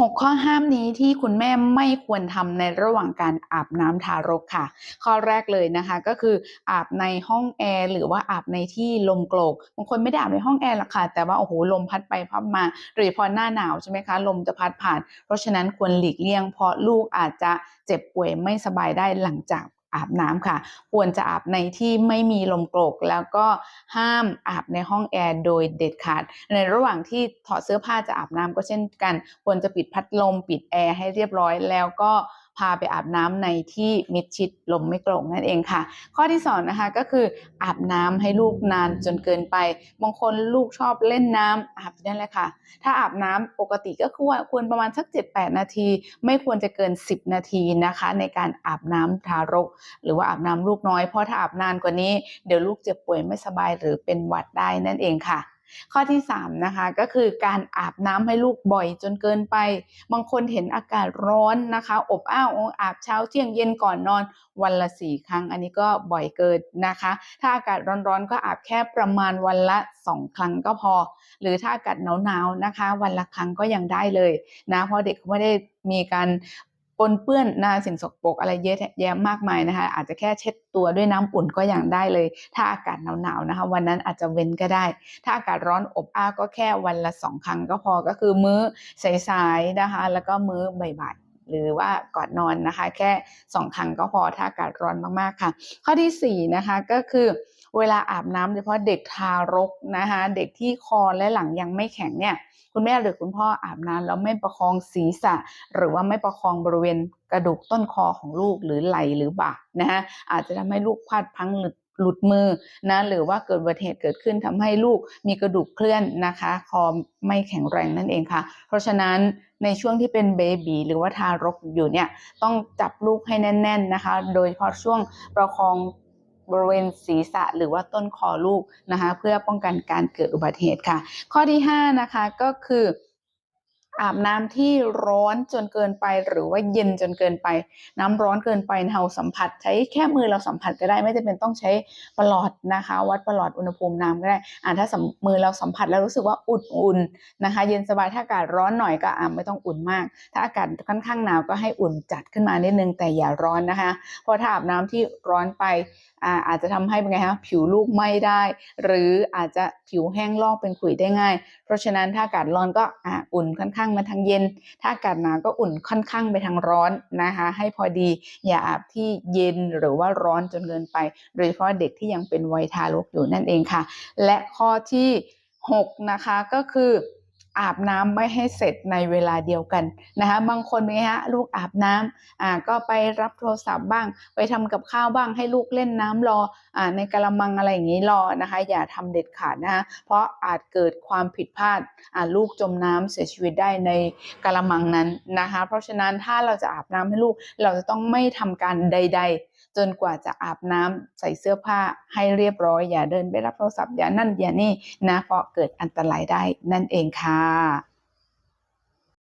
หกข้อห้ามนี้ที่คุณแม่ไม่ควรทำในระหว่างการอาบน้ำทารกค่ะ ข้อแรกเลยนะคะก็คืออาบในห้องแอร์หรือว่าอาบในที่ลมโกรกบางคนไม่ได้อาบในห้องแอร์หรอกค่ะ แต่ว่าโอ้โหลมพัดไปพัดมาโดยเฉพาะหน้าหนาวใช่ไหมคะ ลมจะพัดผ่าน เพราะฉะนั้นควรหลีกเลี่ยงเพราะลูกอาจจะเจ็บป่วยไม่สบายได้หลังจาก อาบน้ำค่ะ ควรจะอาบในที่ไม่มีลมโกรก แล้วก็ห้ามอาบในห้องแอร์โดยเด็ดขาด ในระหว่างที่ถอดเสื้อผ้าจะอาบน้ำก็เช่นกัน ควรจะปิดพัดลมปิดแอร์ให้เรียบร้อยแล้วก็ พาไปอาบน้ำในที่มิดชิดลมไม่กรงนั่นเองค่ะ ข้อที่สองนะคะก็คืออาบน้ำให้ลูกนานจนเกินไป บางคนลูกชอบเล่นน้ำอาบนั่นแหละค่ะ ถ้าอาบน้ำปกติก็ควรควรประมาณสัก 7-8 นาที ไม่ควรจะเกิน 10 นาทีนะคะ ในการอาบน้ำทารก หรือว่าอาบน้ำลูกน้อยเพราะถ้าอาบนานกว่านี้เดี๋ยวลูกเจ็บป่วยไม่สบายหรือเป็นหวัดได้นั่นเองค่ะ ข้อที่3นะคะก็คือการอาบน้ำให้ลูกบ่อยจนเกินไป บางคนเห็นอากาศร้อนนะคะ อบอ้าวอาบเช้าเที่ยงเย็นก่อนนอนวันละสี่ครั้ง อันนี้ก็บ่อยเกินนะคะ ถ้าอากาศร้อนๆ ก็อาบแค่ประมาณวันละสองครั้งก็พอ หรือถ้าอากาศหนาวๆนะคะ วันละครั้งก็ยังได้เลยนะเพราะเด็กเขาไม่ได้มีการ ปนเปื้อนนะสิ่งสกปรกอะไรเยอะแยะมากมายนะคะ อาจจะแค่เช็ดตัวด้วยน้ำอุ่นก็ยังได้เลย ถ้าอากาศหนาวๆนะคะ วันนั้นอาจจะเว้นก็ได้ ถ้าอากาศร้อนอบอ้าวก็แค่วันละสองครั้งก็พอก็คือมื้อสายๆนะคะ แล้วก็มื้อบ่ายๆหรือว่าก่อนนอนนะคะ แค่สองครั้งก็พอถ้าอากาศร้อนมากๆค่ะ ข้อที่สี่นะคะก็คือ เวลาอาบน้ำโดยเฉพาะเด็กทารกนะคะเด็กที่คอและหลังยังไม่แข็งเนี่ยคุณแม่หรือคุณพ่ออาบน้ำแล้วไม่ประคองศีรษะ หรือว่าไม่ประคองบริเวณกระดูกต้นคอของลูกหรือไหล่หรือบ่านะคะอาจจะทำให้ลูกพลาดพังหลุดหลุดมือนะหรือว่าเกิดอุบัติเหตุเกิดขึ้นทำให้ลูกมีกระดูกเคลื่อนนะคะ คอไม่แข็งแรงนั่นเองค่ะ เพราะฉะนั้นในช่วงที่เป็นเบบีหรือว่าทารกอยู่เนี่ยต้องจับลูกให้แน่น ๆนะคะ โดยเฉพาะช่วงประคอง บริเวณศีรษะหรือว่าต้นคอลูกนะคะเพื่อป้องกันการเกิดอุบัติเหตุค่ะ ข้อที่ 5 นะคะก็คืออาบน้ำที่ร้อนจนเกินไปหรือว่าเย็นจนเกินไป น้ำร้อนเกินไปเราสัมผัส ใช้แค่มือเราสัมผัสก็ได้ไม่จำเป็นต้องใช้ประหลอดนะคะ วัดประหลอดอุณหภูมิน้ำก็ได้อ่าถ้ามือเราสัมผัสแล้วรู้สึกว่าอุ่นๆนะคะ เย็นสบายถ้าอากาศร้อนหน่อยก็อ่าไม่ต้องอุ่นมาก ถ้าอากาศค่อนข้างหนาวก็ให้อุ่นจัดขึ้นมานิดนึงแต่อย่าร้อนนะคะเพราะถ้าอาบน้ำที่ร้อนไป อาจจะทำให้เป็นไงคะผิวลูกไหม้ได้ หรืออาจจะผิวแห้งลอกเป็นขุยได้ง่าย เพราะฉะนั้นถ้าอากาศร้อนก็ออุ่นค่อนข้างมาทางเย็น ถ้าอากาศหนาวก็อุ่นค่อนข้างไปทางร้อนนะคะ ให้พอดีอย่าอาบที่เย็นหรือว่าร้อนจนเกินไป โดยเฉพาะเด็กที่ยังเป็นวัยทารกอยู่นั่นเองค่ะ และข้อที่ 6 นะคะก็คือ อาบน้ำไม่ให้เสร็จในเวลาเดียวกันนะคะบางคนนไงฮะลูกอาบน้ำอ่าก็ไปรับโทรศัพท์บ้าง ไปทำกับข้าวบ้างให้ลูกเล่นน้ำรออ่าในกระมังอะไรอย่างนี้รอนะคะอย่าทำเด็ดขาดนะคะเพราะอาจเกิดความผิดพลาดอ่าลูกจมน้ำเสียชีวิตได้ในกระมังนั้นนะคะเพราะฉะนั้นถ้าเราจะอาบน้ำให้ลูกเราจะต้องไม่ทำการใด ๆจนกว่าจะอาบน้ำใส่เสื้อผ้าให้เรียบร้อย อย่าเดินไปรับโทรศัพท์อย่านั่นอย่านี่นะเพราะเกิดอันตรายได้นั่นเองค่ะค่ะ